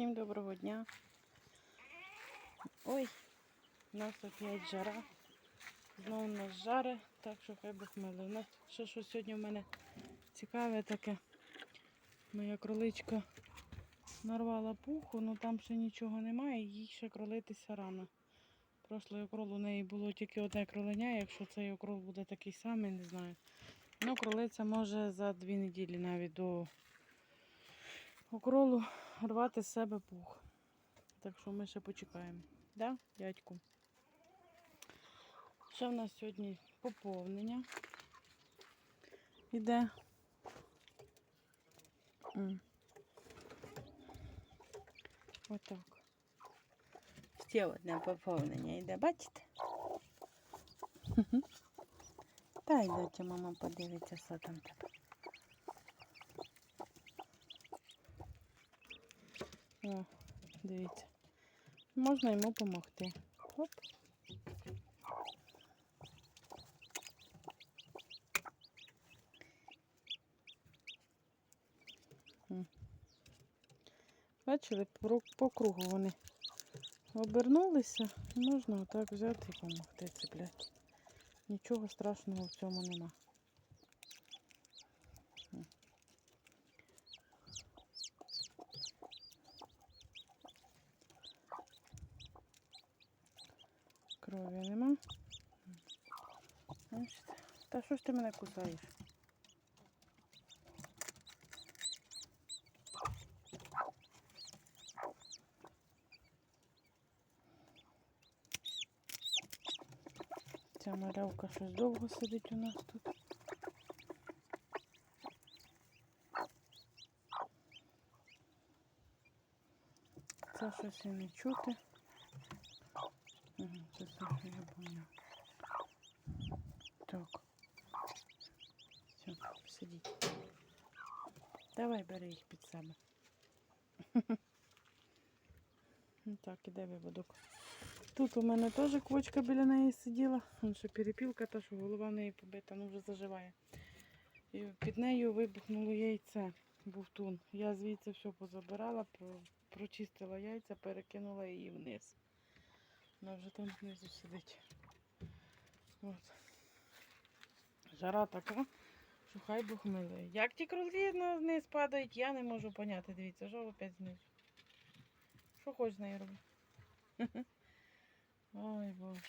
Всім доброго дня. Ой, у нас опять жара. Знову у нас жаре, так що хай Бог милий. У нас ще що сьогодні в мене цікаве таке. Моя кроличка нарвала пуху, ну там ще нічого немає, їй ще кролитися рано. Прошлої окрол у неї було тільки одне кроленя, якщо цей окрол буде такий самий, не знаю. Ну, кролиця може за дві неділі навіть до окролу рвати з себе пух. Так що ми ще почекаємо. Да, дядьку? Ще в нас сьогодні поповнення іде. Отак. Ще одне поповнення йде, бачите? Та йдете, мама подивиться, що там тебе. О, дивіться. Можна йому допомогти. Оп. Бачили, по, кругу вони обернулися. Можна отак взяти і допомогти цепляти. Нічого страшного в цьому нема. М. Крові нема. Бачите? Та що ж ти мене кусаєш? Ця малявка щось довго сидить у нас тут. Це щось і не чути. Ага, це все, що я помню. Так. Все, сидіть. Давай бери їх під себе. Ну Так, іде виводок. Тут у мене теж квочка біля неї сиділа. Вон ще перепілка, та що голова в неї побита, ну вже заживає. І під нею вибухнуло яйце, бувтун. Я звідси все позабирала, прочистила яйця, перекинула її вниз. Вона вже там знизу сидить. От. Жара така, що хай Бог милує. Як ті кролі на падають, я не можу поняти. Дивіться, що опять знизу. Що хоч з нею робити? Ой, Боже.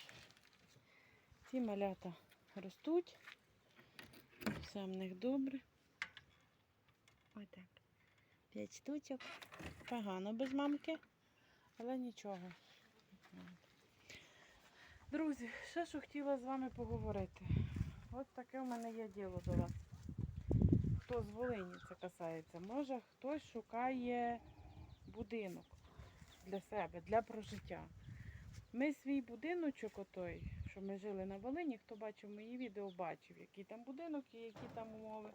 Ці малята ростуть. Все в них добре. Ось так. П'ять штучок. Погано без мамки, але нічого. Друзі, ще що хотіла з вами поговорити. От таке в мене є діло до вас. Хто з Волині це касається? Може хтось шукає будинок для себе, для прожиття. Ми свій будиночок отой, що ми жили на Волині, хто бачив мої відео, бачив, який там будинок і які там умови.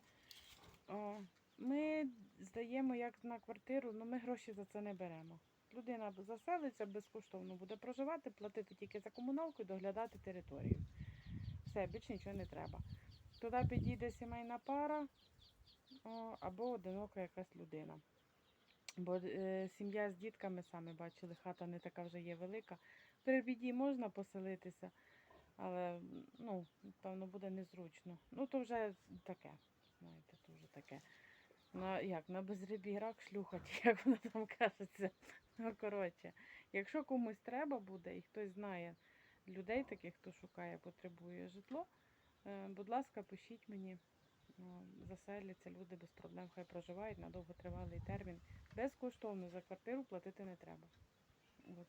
Ми здаємо як на квартиру, але ми гроші за це не беремо. Людина заселиться безкоштовно, буде проживати, платити тільки за комуналку і доглядати територію. Все, більше нічого не треба. Туди підійде сімейна пара або одинока якась людина. Бо е, сім'я з дітками самі бачили, хата не така вже є велика. При біді можна поселитися, але ну, певно буде незручно. Ну, то вже таке. Знаєте, то вже таке. На, як, на безрибі рак шлюхать, як воно там кажеться. Ну, коротше, якщо комусь треба буде і хтось знає людей таких, хто шукає, потребує житло, е, будь ласка, пишіть мені. Ну, Заселяться люди без проблем, хай проживають на довготривалий термін. Безкоштовно за квартиру платити не треба. От.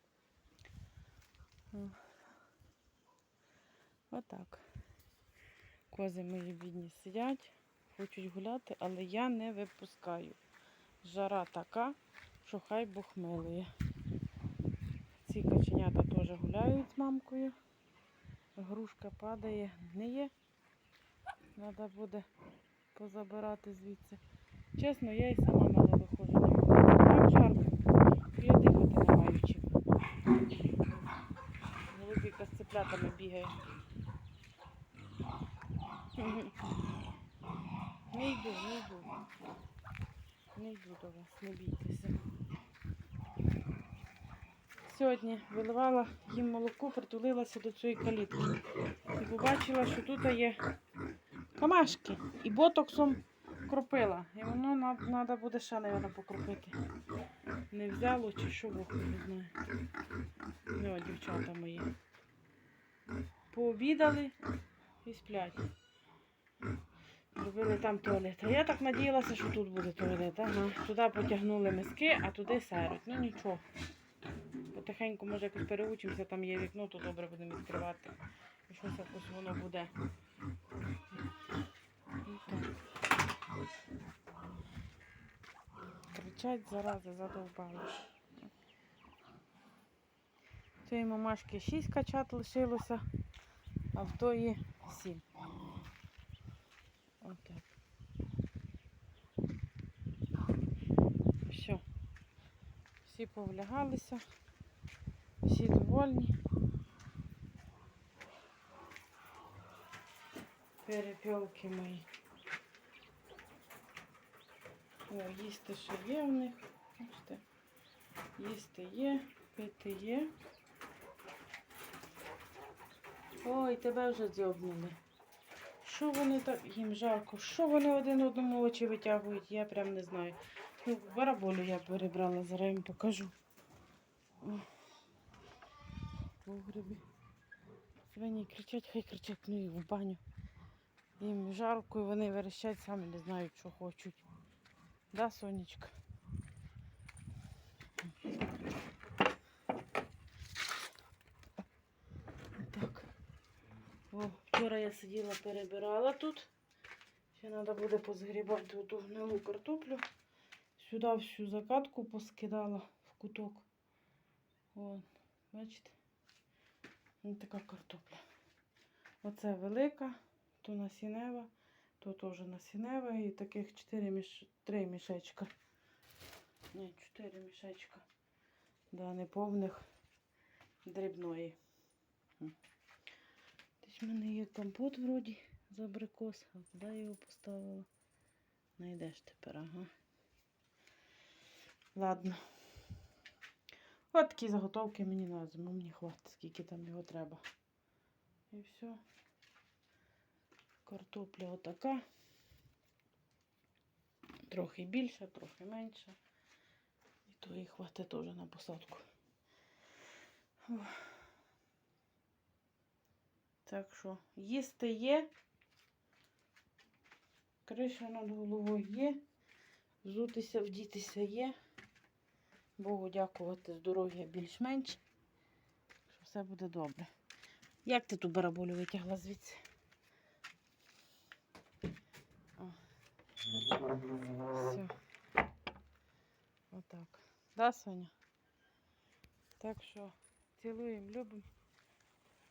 Отак. Кози мої бідні сидять, хочуть гуляти, але я не випускаю. Жара така, що хай Бог милує. Ці каченята теж гуляють з мамкою. Грушка падає, гниє. Треба буде позабирати звідси. Чесно, я і сама мало виходжу на вулицю. Так жарко. Я дихати не маю чим. Голубіка з цеплятами бігає. Не йду, не йду. Не йду до вас, не бійтеся. сьогодні виливала їм молоко, притулилася до цієї калітки. І побачила, що тут є камашки. І ботоксом кропила. І воно треба буде ще, мабуть, покропити. Не взяло чи що Бог не знає. Ну, дівчата мої. Пообідали і сплять. Робили там туалет. А я так надіялася, що тут буде туалет. Ага. Туди потягнули миски, а туди серуть. Ну нічого. Потихеньку, може, якось переучимося, там є вікно, то добре будемо відкривати. І щось якось воно буде. Кричать зарази, задовбали. Цієї мамашки 6 качат лишилося, а в тої 7. Отак. Все. Всі повлягалися, всі довольні. Перепілки мої. О, їсти ще є в них. Бачите? Їсти є, пити є. Ой, тебе вже дзьобнули. Що вони так їм жарко? Що вони один одному очі витягують, я прям не знаю. Ну, бараболю я перебрала, зараз їм покажу. Погребі. Свині кричать, хай кричать, ну і в баню. Їм жарко і вони верещать, самі не знають, що хочуть. Да, сонечка? Так. О, вчора я сиділа, перебирала тут. Ще треба буде позгрібати ту гнилу картоплю. Сюди всю закатку поскидала в куток. От, бачите? Ось така картопля. Оце велика, то насінева, то теж насінева і таких 4 міш... 3 мішечка. Ні, 4 мішечка. Да, неповних дрібної. Десь в мене є компот вроді з абрикос. А куди його поставила? Найдеш тепер, ага. Ладно. От такі заготовки мені на зиму. Мені хватить, скільки там його треба. І все. Картопля отака. Трохи більша, трохи менша. І то їй хватить теж на посадку. Так що, їсти є. Криша над головою є. Взутися, вдітися є. Богу дякувати, здоров'я більш-менш. Що все буде добре. Як ти ту бараболю витягла звідси? Все. Отак. Да, Соня? Так що цілуємо, любимо.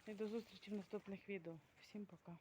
І до зустрічі в наступних відео. Всім пока.